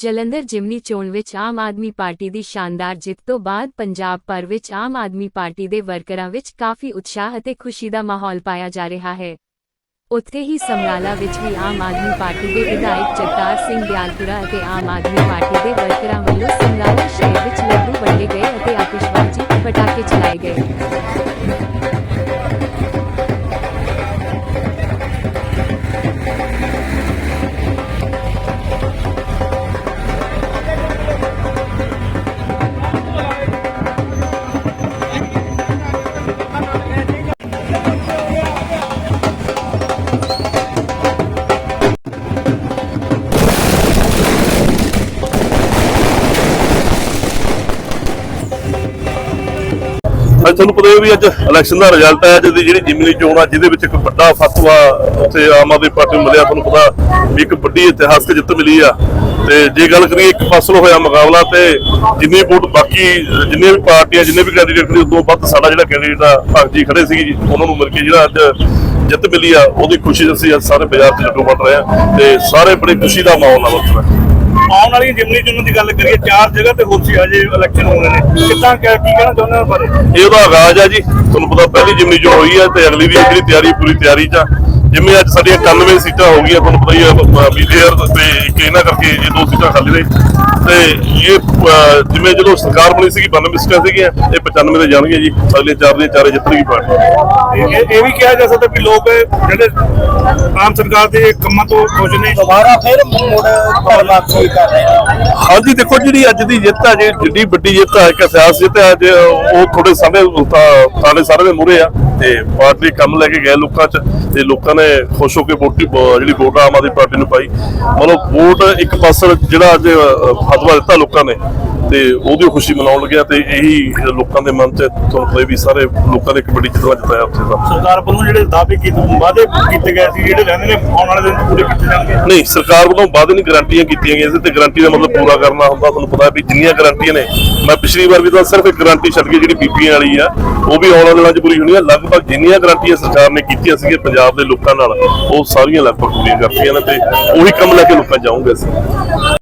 ਜਲੰਧਰ ਜਿਮਨੀ ਚੋਣ ਵਿੱਚ ਆਮ ਆਦਮੀ ਪਾਰਟੀ ਦੀ ਸ਼ਾਨਦਾਰ ਜਿੱਤ ਤੋਂ ਬਾਅਦ ਪੰਜਾਬ ਭਰ ਵਿੱਚ ਆਮ ਆਦਮੀ ਪਾਰਟੀ ਦੇ ਵਰਕਰਾਂ ਵਿੱਚ ਕਾਫੀ ਉਤਸ਼ਾਹ ਅਤੇ ਖੁਸ਼ੀ ਦਾ ਮਾਹੌਲ ਪਾਇਆ ਜਾ ਰਿਹਾ ਹੈ। ਉੱਥੇ ਹੀ ਸਮਰਾਲਾ ਵਿੱਚ ਵੀ ਆਮ ਆਦਮੀ ਪਾਰਟੀ ਦੇ ਵਿਧਾਇਕ ਜਗਤਾਰ ਸਿੰਘ ਦਿਆਲਪੁਰਾ ਅਤੇ ਆਮ ਆਦਮੀ ਪਾਰਟੀ ਦੇ ਵਰਕਰਾਂ ਵੱਲੋਂ ਸਮਰਾਲਾ ਸ਼ਹਿਰ ਵਿੱਚ ਲੱਡੂ ਵੰਡੇ ਗਏ ਅਤੇ ਅੱਜ ਤੁਹਾਨੂੰ ਪਤਾ ਹੈ ਵੀ ਅੱਜ ਇਲੈਕਸ਼ਨ ਦਾ ਰਿਜ਼ਲਟ ਹੈ, ਜਿਹਦੀ ਜਿਹੜੀ ਜਿਮਨੀ ਚੋਣ ਆ, ਜਿਹਦੇ ਵਿੱਚ ਇੱਕ ਵੱਡਾ ਫਤਵਾ ਉੱਥੇ ਆਮ ਆਦਮੀ ਪਾਰਟੀ ਨੂੰ ਮਿਲਿਆ, ਤੁਹਾਨੂੰ ਪਤਾ ਵੀ ਇੱਕ ਵੱਡੀ ਇਤਿਹਾਸਕ ਜਿੱਤ ਮਿਲੀ ਆ। ਤੇ ਜੇ ਗੱਲ ਕਰੀਏ ਇੱਕ ਫਸਲ ਹੋਇਆ ਮੁਕਾਬਲਾ, ਤੇ ਜਿੰਨੇ ਵੋਟ ਬਾਕੀ, ਜਿੰਨੇ ਵੀ ਪਾਰਟੀਆਂ, ਜਿੰਨੇ ਵੀ ਕੈਂਡੀਡੇਟ ਨੇ, ਉਦੋਂ ਵੱਧ ਸਾਡਾ ਜਿਹੜਾ ਕੈਂਡੀਡੇਟ ਆ, ਭਗਤ ਜੀ ਖੜੇ ਸੀ ਉਹਨਾਂ ਨੂੰ ਮਿਲ ਕੇ ਜਿਹੜਾ ਅੱਜ ਜਿੱਤ ਮਿਲੀ ਆ, ਉਹਦੀ ਖੁਸ਼ੀ 'ਚ ਅਸੀਂ ਅੱਜ ਸਾਰੇ ਬਾਜ਼ਾਰ 'ਚ ਲੱਡੂ ਵੰਡ ਰਹੇ ਆ, ਤੇ ਸਾਰੇ ਬੜੀ ਖੁਸ਼ੀ ਦਾ ਮਾਹੌਲ ਆ ਵਰਤ ਰਿਹਾ ਆਉਣ ਵਾਲੀ ਜਿਮਨੀ ਚੋਣ ਦੀ ਗੱਲ ਕਰੀਏ, ਚਾਰ ਜਗ੍ਹਾ ਤੇ ਹੋਰ ਸੀ ਹਜੇ ਇਲੈਕਸ਼ਨ ਹੋਣੇ ਨੇ। ਕਿੱਦਾਂ ਕੀ ਕਹਿਣਾ ਚਾਹੁੰਦੇ ਹੋ ਬਾਰੇ? ਇਹ ਉਹਦਾ ਆਗਾਜ਼ ਆ ਜੀ। ਤੁਹਾਨੂੰ ਪਤਾ ਪਹਿਲੀ ਜਿਮਨੀ ਚੋਣ ਹੋਈ ਹੈ ਤੇ ਅਗਲੀ ਦੀ ਜਿਹੜੀ ਤਿਆਰੀ, ਪੂਰੀ ਤਿਆਰੀ ਚ ਆ। ਜਿਵੇਂ ਅੱਜ ਸਾਡੀਆਂ 91 ਸੀਟਾਂ ਹੋ ਗਈਆਂ ਤੁਹਾਨੂੰ ਪਤਾ ਹੀ ਹੈ ਬੀਜੇਆਰ ਤੇ ਇੱਕ ਇਹਨਾਂ ਕਰਕੇ ਇਹ ਦੋ ਸੀਟਾਂ ਖਾਲੀ ਨੇ। ਤੇ ਇਹ ਜਿਵੇਂ ਜਦੋਂ ਸਰਕਾਰ ਬਣੀ ਸੀਗੀ 92 ਸੀਟਾਂ ਸੀਗੀਆਂ ਇਹ 95 ਤੇ ਜਾਣਗੀਆਂ ਜੀ। ਅਗਲੇ ਚਾਰ ਦੀਆਂ ਚਾਰੇ ਜਿੱਤਣਗੀ ਪਾਰਟੀ। ਇਹ ਵੀ ਕਿਹਾ ਜਾ ਸਕਦਾ ਕਿ ਲੋਕ ਜਿਹੜੇ ਆਮ ਸਰਕਾਰ ਦੇ ਕੰਮਾਂ ਤੋਂ ਖੁਸ਼ ਨੇ। ਦੁਬਾਰਾ ਫਿਰ ਮੁੜ ਵਾਪਸੀ ਕਰ ਰਹੇ ਹਾਂਜੀ ਦੇਖੋ ਜਿਹੜੀ ਅੱਜ ਦੀ ਜਿੱਤ ਆ ਜੀ ਜਿੱਡੀ ਵੱਡੀ ਜਿੱਤ ਆ ਇੱਕ ਇਤਿਹਾਸ ਜਿੱਤ ਆ ਅੱਜ ਉਹ ਥੋੜੇ ਸਮੇਂ ਤਾਂ ਸਾਡੇ ਸਾਰੇ ਦੇ ਮੂਹਰੇ ਆ। ਤੇ ਪਾਰਟੀ ਕੰਮ ਲੈ ਕੇ ਗਏ ਲੋਕਾਂ 'ਚ ਤੇ ਲੋਕਾਂ ਨੇ ਖੁਸ਼ ਹੋ ਕੇ ਵੋਟੀ ਜਿਹੜੀ ਵੋਟ ਆਮ ਆਦਮੀ ਪਾਰਟੀ ਨੂੰ ਪਾਈ। ਮਤਲਬ ਵੋਟ ਇੱਕ ਪਾਸੇ ਜਿਹੜਾ ਅੱਜ ਅ, ਫਤਵਾ ਦਿੱਤਾ ਲੋਕਾਂ ਨੇ। ਤੇ ਉਹਦੀ ਖੁਸ਼ੀ ਮਨਾਉਣ ਲੱਗਿਆ ਤੇ ਇਹੀ ਲੋਕਾਂ ਦੇ ਮਨ 'ਚ ਪਤਾ ਵੀ ਸਾਰੇ ਲੋਕਾਂ ਨੇ ਇੱਕ ਵੱਡੀ ਜਿੱਤ ਜਿਤਾਇਆ ਉੱਥੇ ਦਾ ਸਰਕਾਰ ਵੱਲੋਂ ਜਿਹੜੇ ਦਾਅਵੇ ਕੀਤੇ ਵਾਅਦੇ ਕੀਤੇ ਗਏ ਸੀ ਜਿਹੜੇ ਰਹਿੰਦੇ ਨੇ ਆਉਣ ਵਾਲੇ ਦਿਨ ਪੂਰੇ ਕੀਤੇ ਜਾਣਗੇ? ਨਹੀਂ ਸਰਕਾਰ ਵੱਲੋਂ ਵਾਅਦੇ ਨਹੀਂ ਗਾਰੰਟੀਆਂ ਕੀਤੀਆਂ ਗਈਆਂ ਸੀ ਤੇ ਗਾਰੰਟੀ ਦਾ ਮਤਲਬ ਪੂਰਾ ਕਰਨਾ ਹੁੰਦਾ ਤੁਹਾਨੂੰ ਪਤਾ ਵੀ ਜਿੰਨੀਆਂ ਗਾਰੰਟੀਆਂ ਨੇ। ਮੈਂ ਪਿਛਲੀ ਵਾਰ ਵੀ ਤਾਂ ਸਿਰਫ ਇੱਕ ਗਾਰੰਟੀ ਛੱਡ ਕੇ ਜਿਹੜੀ ਬੀਬੀਆਂ ਵਾਲੀ ਆ ਉਹ ਵੀ ਆਉਣ ਵਾਲੇ ਦਿਨਾਂ 'ਚ ਪੂਰੀ ਹੋਣੀ ਆ। ਲਗਭਗ ਜਿੰਨੀਆਂ ਗਾਰੰਟੀਆਂ ਸਰਕਾਰ ਨੇ ਕੀਤੀਆਂ ਸੀਗੀਆਂ ਪੰਜਾਬ ਦੇ ਲੋਕਾਂ ਨਾਲ ਉਹ ਸਾਰੀਆਂ ਲਗਭਗ ਪੂਰੀਆਂ ਕਰਤੀਆਂ ਨੇ ਤੇ ਉਹੀ ਕੰਮ ਲੈ ਕੇ ਲੋਕਾਂ ਜਾਊਂਗੇ ਅਸੀਂ।